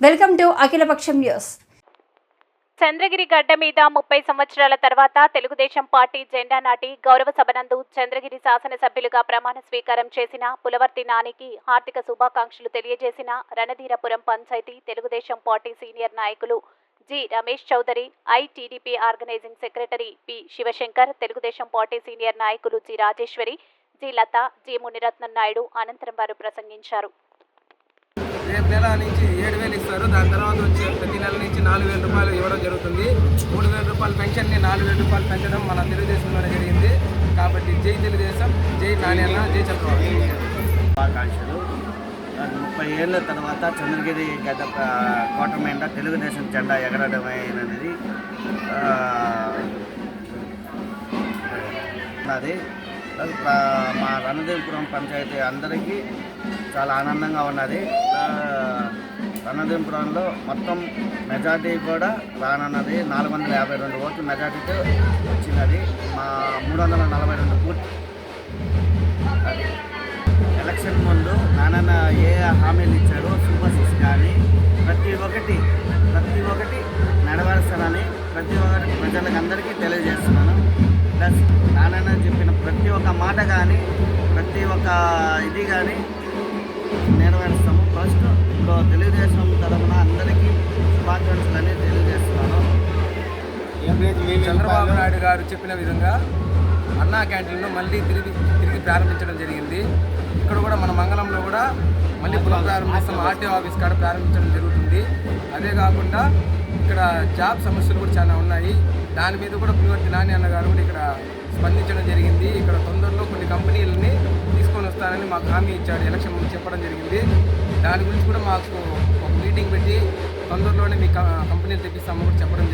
Welcome to Akhilapaksham news. Chandragiri గడ్డ మీద ముప్పై సంవత్సరాల తర్వాత తెలుగుదేశం పార్టీ జెండా నాటి గౌరవ సభనందు చంద్రగిరి శాసనసభ్యులుగా ప్రమాణ స్వీకారం చేసిన పులవర్తి నానికి హార్దిక శుభాకాంక్షలు తెలియజేసిన రణధీరపురం పంచాయతీ తెలుగుదేశం పార్టీ సీనియర్ నాయకులు G Ramesh Chowdary ITDP organising secretary P Shivashankar Telugu Desam party senior నాయకులు G Rajeshwari G Latha G Muniratnam Naidu అనంతరం వారు ప్రసంగించారు. రేపు నెల నుంచి ఏడు వేలు ఇస్తారు. దాని తర్వాత వచ్చే ప్రతి నెల నుంచి నాలుగు వేల రూపాయలు ఇవ్వడం జరుగుతుంది. మూడు వేల రూపాయల పెన్షన్ని నాలుగు వేల రూపాయలు పెంచడం మన తెలుగుదేశంలోనే జరిగింది. కాబట్టి జై తెలుగుదేశం జై నాణ్యన్న జై చంద్రబాబు. శుభాకాంక్షలు. ముప్పై ఏళ్ళ తర్వాత చంద్రగిరి గత కోటమైన తెలుగుదేశం జెండా ఎగరడమైనది ఆ, ఉన్నది మా రణదేవపురం పంచాయతీ అందరికీ చాలా ఆనందంగా ఉన్నది. ఆ, మొత్తం మెజార్టీ కూడా రానున్నది. నాలుగు వందల యాభై రెండు ఓట్లు మెజార్టీతో వచ్చినది. మా మూడు వందల నలభై రెండు పూర్తి అది. ఎలక్షన్ ముందు నాన్న ఏ హామీలు ఇచ్చాడో సూపర్ సిక్స్ కానీ ప్రతి ఒక్కటి ప్రతి ఒక్కటి నెరవేరుస్తానని ప్రతి ఒక్కటి ప్రజలకు అందరికీ తెలియజేస్తున్నాను. ప్లస్ నాన్న చెప్పిన ప్రతి ఒక్క మాట కానీ ప్రతి ఒక్క ఇది కానీ నెరవేరుస్తాము. ఫస్ట్ తెలుగుదేశం తరఫున అందరికీ శుభాకాంక్షలు అనేది తెలియజేస్తున్నాను. చంద్రబాబు నాయుడు గారు చెప్పిన విధంగా అన్నా క్యాంటీన్ను మళ్ళీ తిరిగి తిరిగి ప్రారంభించడం జరిగింది. ఇక్కడ కూడా మన మంగళంలో కూడా మళ్ళీ పునః ప్రారంభిస్తాం ఆర్టీఓ ఆఫీస్ కాడ ప్రారంభించడం జరుగుతుంది. అదే కాకుండా ఇక్కడ జాబ్ సమస్యలు కూడా చాలా ఉన్నాయి. దాని మీద కూడా పులివర్తి నాని అన్న గారు కూడా ఇక్కడ స్పందించడం జరిగింది. ఇక్కడ తొందరలో చేస్తానని మాకు హామీ ఇచ్చాడు ఎలక్షన్ ముందు చెప్పడం జరిగింది. దాని గురించి కూడా మాకు ఒక మీటింగ్ పెట్టి తొందరలోనే మీ కంపెనీలు తెప్పిస్తామని కూడా చెప్పడం